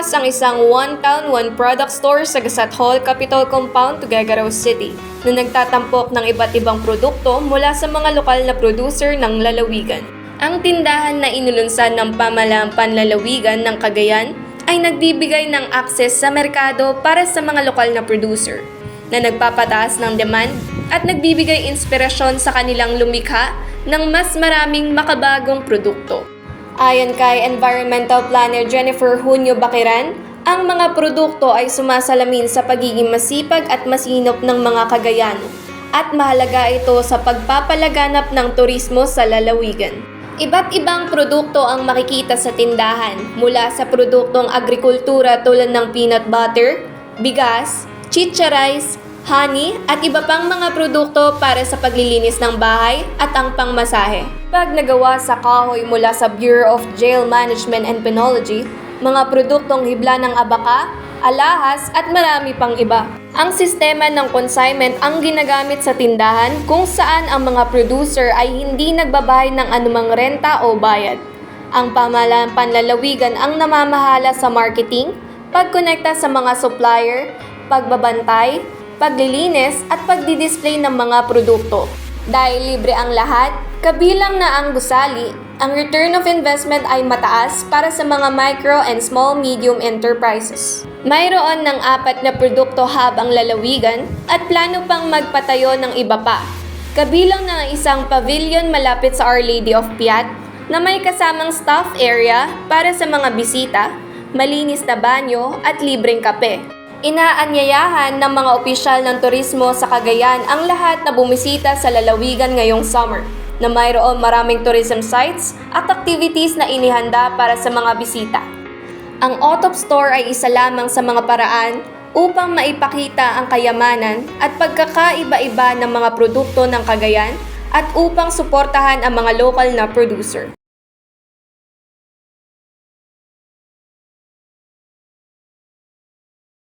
Nagbukas ang isang one town, one product store sa Gasat Hall, Capitol Compound, Tuguegarao City na nagtatampok ng iba't ibang produkto mula sa mga lokal na producer ng lalawigan. Ang tindahan na inulunsan ng pamalaang panlalawigan ng Cagayan ay nagbibigay ng access sa merkado para sa mga lokal na producer na nagpapataas ng demand at nagbibigay inspirasyon sa kanilang lumikha ng mas maraming makabagong produkto. Ayon kay Environmental Planner Jennifer Hunyo Bakiran, ang mga produkto ay sumasalamin sa pagiging masipag at masinop ng mga Kagayano at mahalaga ito sa pagpapalaganap ng turismo sa lalawigan. Iba't ibang produkto ang makikita sa tindahan mula sa produktong agrikultura tulad ng peanut butter, bigas, chicha rice, honey at iba pang mga produkto para sa paglilinis ng bahay at ang pangmasahe. Pag nagawa sa kahoy mula sa Bureau of Jail Management and Penology, mga produktong hibla ng abaka, alahas at marami pang iba. Ang sistema ng consignment ang ginagamit sa tindahan kung saan ang mga producer ay hindi nagbabayad ng anumang renta o bayad. Ang pamahalaan panlalawigan ang namamahala sa marketing, pagkonekta sa mga supplier, pagbabantay, paglilinis at pagdidisplay ng mga produkto. Dahil libre ang lahat, kabilang na ang gusali, ang return of investment ay mataas para sa mga micro and small medium enterprises. Mayroon ng apat na produkto hub ang lalawigan at plano pang magpatayo ng iba pa. Kabilang na ang isang pavilion malapit sa Our Lady of Piat na may kasamang staff area para sa mga bisita, malinis na banyo at libreng kape. Inaanyayahan ng mga opisyal ng turismo sa Cagayan ang lahat na bumisita sa lalawigan ngayong summer na mayroon maraming tourism sites at activities na inihanda para sa mga bisita. Ang Otop Store ay isa lamang sa mga paraan upang maipakita ang kayamanan at pagkakaiba-iba ng mga produkto ng Cagayan at upang suportahan ang mga lokal na producer.